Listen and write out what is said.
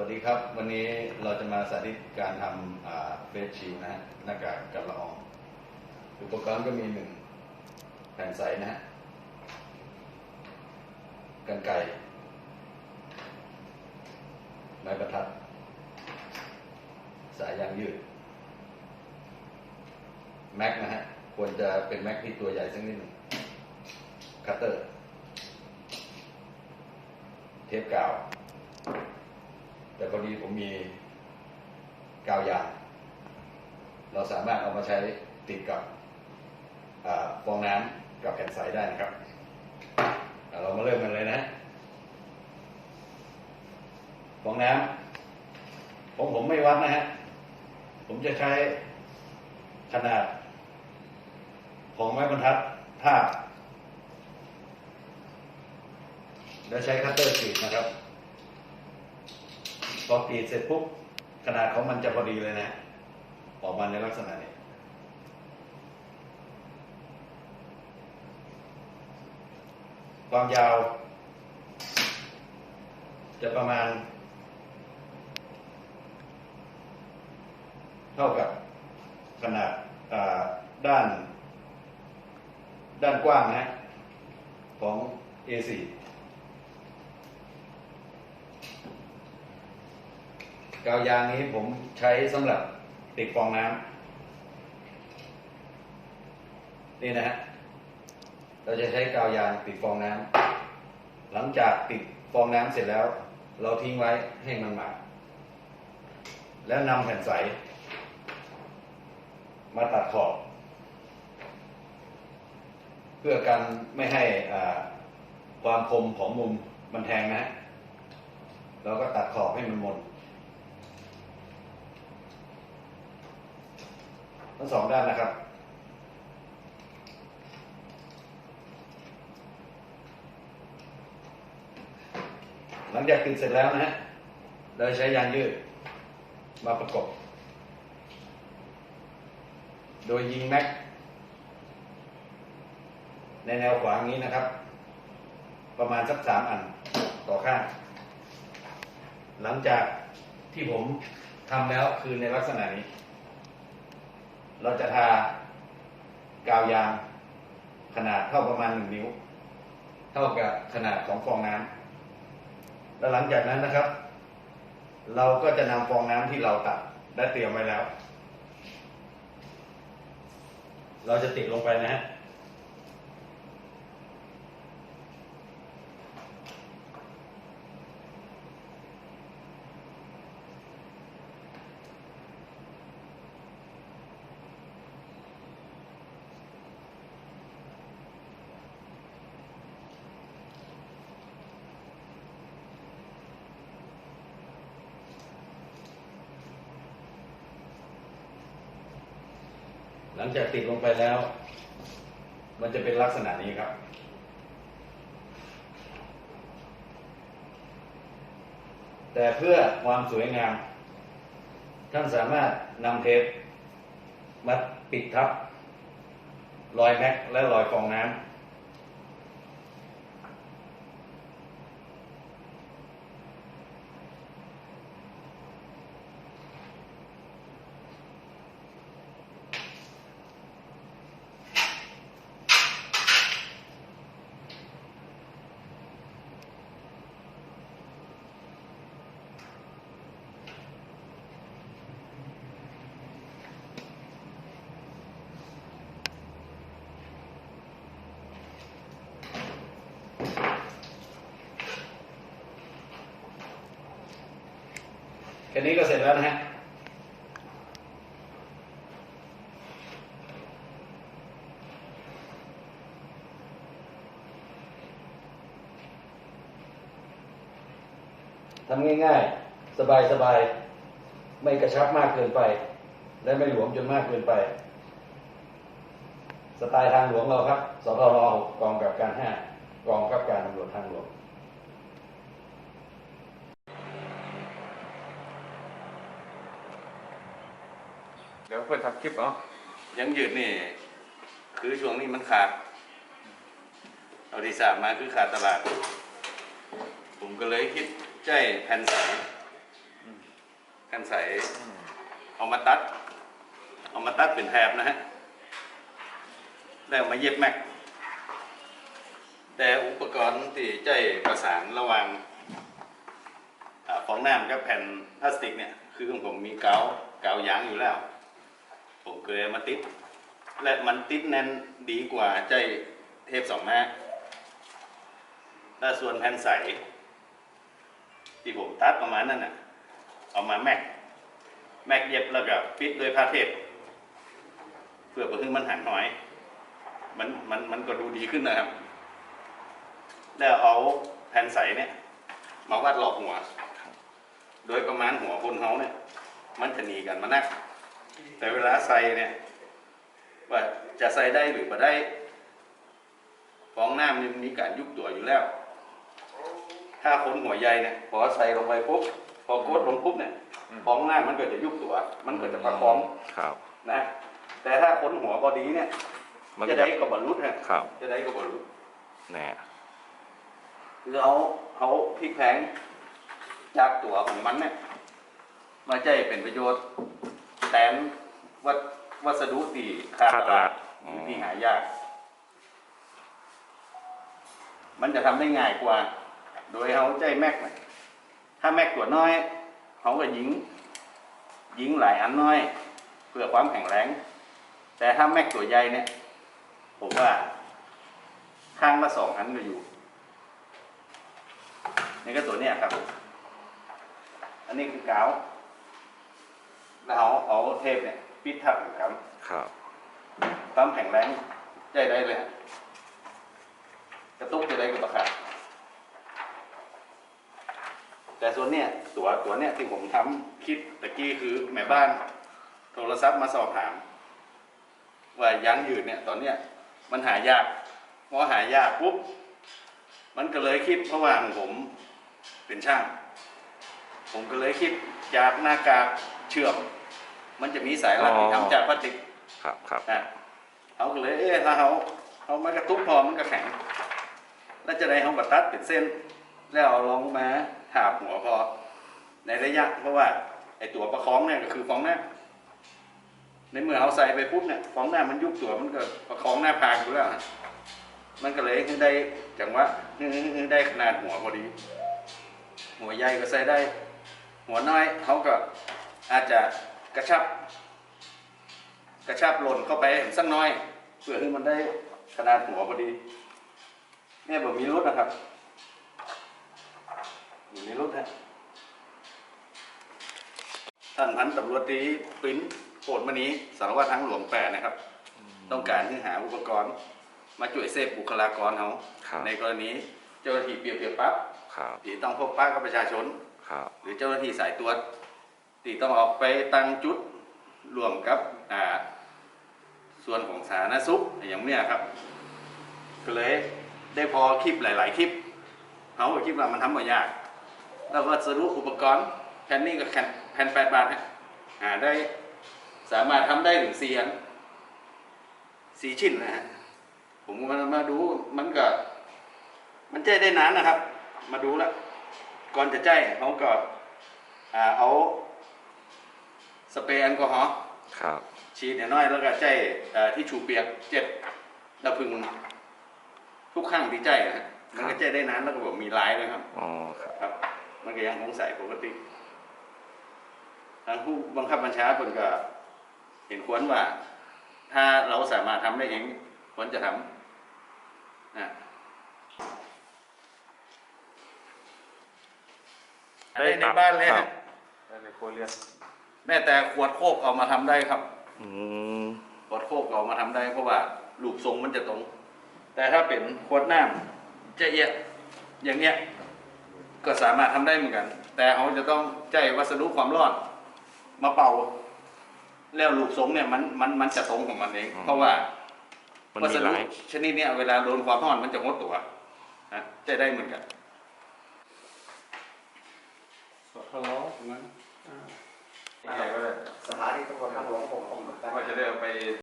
วัสดีครับ วันนี้เราจะมาสาธิตการทำเฟสชิลนะฮะหน้ากากกันละออง อุปกรณ์ก็มีหนึ่งแผ่นใสนะฮะกันไกรไม้บรรทัด สายยางยืด แม็กนะฮะ ควรจะเป็นแม็กที่ตัวใหญ่สักนิดหนึ่งคัตเตอร์ เทปกาว แต่พอดีผมมีกาวยางเราสามารถเอามาใช้ติดกับอฟองน้ำกับแผ่นใสได้นะครับ เรามาเริ่มกันเลยนะฟองน้ำของผมไม่วัดนะฮะ ผมจะใช้ขนาด ของไม้บรรทัดภาแล้วใช้คัตเตอร์กรีดนะครับ พอกรีดเสร็จปุ๊บขนาดของมันจะพอดีเลยนะ ออกมาในลักษณะนี้ความยาว จะประมาณ เท่ากับขนาดาด้าน ด้านกว้างนะของ A4 กาวยางนี้ผมใช้สำหรับติดฟองน้ำนี่นะฮะเราจะใช้กาวยางติดฟองน้ำหลังจากติดฟองน้ำเสร็จแล้ว เราทิ้งไว้ให้มันหมาดแล้วนำแผ่นใส มาตัดขอบ เพื่อกันไม่ให้อ่าความคมของมุมมันแทงนะฮะเราก็ตัดขอบให้มันมน ทั้งสองด้านนะครับ หลังจากติดเสร็จแล้วนะฮะเราใช้ยางยืดมาประกบ โดยยิงแม็ก ในแนวขวางนี้นะครับ ประมาณสักสามอันต่อข้าง หลังจากที่ผมทำแล้วคือในลักษณะนี้ เราจะทากาวยางขนาดเท่าประมาณหนึ่งนิ้ว เท่ากับขนาดของฟองน้ำแล้วหลังจากนั้นนะครับ เราก็จะนำฟองน้ำที่เราตัดและเตรียมไว้แล้ว เราจะติดลงไปนะฮะ หลังจากติดลงไปแล้ว มันจะเป็นลักษณะนี้ครับ แต่เพื่อความสวยงาม ท่านสามารถนำเทปมาปิดทับ รอยแม็กและรอยฟองน้ำ ค่นี้ก็เสร็จแล้วนะฮะทำง่ายๆ สบายๆ ไม่กระชับมากเกินไป และไม่หลวมจนมากเกินไป สไตล์ทางหลวงเราครับสทรกองกับการ5กองกับการตำรวจทางหลวง ดี๋ยวเพื่อนทำคลิปเอายังยืดนี่ คือช่วงนี้มันขาดเอาดีสามมาคือขาดตลาด ผมก็เลยคิดใจแผ่นใสแผ่นใสเอามาตัด เอามาตัดเป็นแถบนะฮะแล้วมาเย็บแม็ก แต่อุปกรณ์ที่ใจประสานระหว่างฟองน้ำกับแผ่นพลาสติกเนี่ย คือของผมมีกาวกาวยางอยู่แล้ว ผมก็เลยเอมาติด และมันติดแน่นดีกว่าใจเทปสองหน้าและส่วนแผ่นใส ที่ผมตัดประมาณนั้นน่ะ เอามาแม็ก แม็กเย็บแล้วก็ปิดด้วยผ้าเทปเพื่อเพื่อมันหันหน้อย มันมันมันก็ดูดีขึ้นนะครับ แล้วเอาแผ่นใสเนี่ย มาวัดรอบหัว โดยประมาณหัวคนเขาเนี่ย มันจะหนีกันมานัก แต่เวลาใส่เนี่ยว่าจะใส่ได้หรือไม่ได้ฟองน้ำมันมีการยุบตัวอยู่แล้ว ถ้าคนหัวใหญ่เนี่ยพอใส่ลงไปปุ๊บพอกดลงปุ๊บเนี่ยฟองน้ำมันก็จะยุบตัว มันก็จะประคองครับนะ แต่ถ้าคนหัวพอดีเนี่ยมันจะก็จะได้กับบรรลุฮะครับ จะได้กับบรรลุแน่คือเอาเอาพริกแพงจากตัวของมันเนี่ยมาใจเป็นประโยชน์ แทนวัดวัสดุที่ขาดค่าตตลาลาดดหอ๋อรือที่หายาก มันจะทำได้ง่ายกว่า โดยเขาใจแม็กน่ะถ้าแม็กตัวน้อยเขาก็ยิง ยิงหลายอันน้อย เพื่อความแข็งแรง แต่ถ้าแม็กตัวใหญ่เนี่ย ผมว่า ข้างละสองอันก็อยู่นี่ก็ตัวเนี้ยครับ อันนี้คือกาว แล้วเอาเอาเทปเนี่ย ปิดทับอยู่ครับครับความแข็งแรงใจได้เลยฮะกระตุกจะได้กระตุกขาดแต่ส่วนเนี้ยตัวตัวเนี้ยที่ผมทำคิดตะกี้คือแม่บ้าน โทรศัพท์มาสอบถาม ว่ายางยืดเนี่ย ตอนเนี้ยมันหายากพอหายากปุ๊บมันก็เลยคิดเพราะว่าของผมเป็นช่าง ผมก็เลยคิดจากหน้ากากเชื่อม มันจะมีสายรัดที่ทำจากพลาสติกครับครับอะเขาก็เลยเอ๊ะถ้าเขาเขามากระตุกพอมันก็แข็ง แล้วจะได้เขาบัดตัดเป็นเส้น แล้วเอาลงมาถาบหัวพอ ในระยะ เพราะว่าไอตัวประคองเนี่ยก็คือฟองหน้าในเมื่อเอาใส่ไปปุ๊บเนี่ยฟองหน้ามันยุบตัวมันก็ประคองหน้าพางอยู่แล้วฮะมันก็เลยได้จังหวะได้ขนาดหัวพอดี หัวใหญ่ก็ใส่ได้ หัวน้อยเขาก็อาจจะ กระชับ กระชับหล่นเข้าไปสักหน้อยเพื่อให้มันได้ขนาดหัวพอดีเนี่ยผมมีรถนะครับอยู่ในรถฮะท่านพันตำรวจตรีปริ้นโพดมณีสารวัตรทางหลวงแปดนะครับ ต้องการที่หาอุปกรณ์ มาช่วยเซฟบุคลากรเขาครับในกรณีเจ้าหน้าที่เปรียบเทียบปั๊บครับ ที่ต้องพบปะกับประชาชน ครับ หรือเจ้าหน้าที่สายตรวจ ที่ต้องออกไปตั้งจุดรวมกับส่วนของสาธารณสุขอย่างเนี้ยครับ ก็เลยได้พอคลิปหลาย ๆ คลิปเขาก็คิดว่ามันทำมายาก แล้วก็สรุปอุปกรณ์แผ่นนี้ก็แผ่นแผ่นแปดบาทฮะหาได้สามารถทำได้ถึงสี่อันสี่ชิ้นนะฮะผมมามาดูมันก็ มันใจได้นานนะครับ มาดูแล้วก่อนจะใจเขาก็เอา สเปรย์แอลกอฮอล์ครับฉีดน้อยๆแล้วก็ใจเอ่อที่ชูเปียกเจ็บระพึงทุกครั้งที่ใจนะฮะมันก็ใจได้นานแล้วก็บอกมีลายด้วยครับอ๋อครับครับมันก็ยังคงใส่ปกติทางผู้บังคับบัญชาคนก็ เห็นควรว่า ถ้าเราสามารถทำได้เองควรจะทำนะได้ในตับบ้านเลยครัฮะบในครัวเรือน แม้แต่ขวดโคกเอามาทำได้ครับอืมขวดโคกเอามาทำได้ เพราะว่ารูปทรงมันจะตรง แต่ถ้าเป็นขวดน้ำจะเอียดอย่างเนี้ยก็สามารถทำได้เหมือนกัน แต่เขาจะต้องใจวัสดุความร้อนมาเป่า แล้วรูปทรงเนี่ยมันมันมันจะตรงของมันเอง เพราะว่ามันวัมีสหดุลายชนิดเนี้ยเวลาโดนความร้อนมันจะงดตัวนะจะได้เหมือนกัน สดทะเลาะตรงนั้น อะไรก็ได้สถานีตำรวจทางหลวงผมเอนกันว่าจะได้เอาไป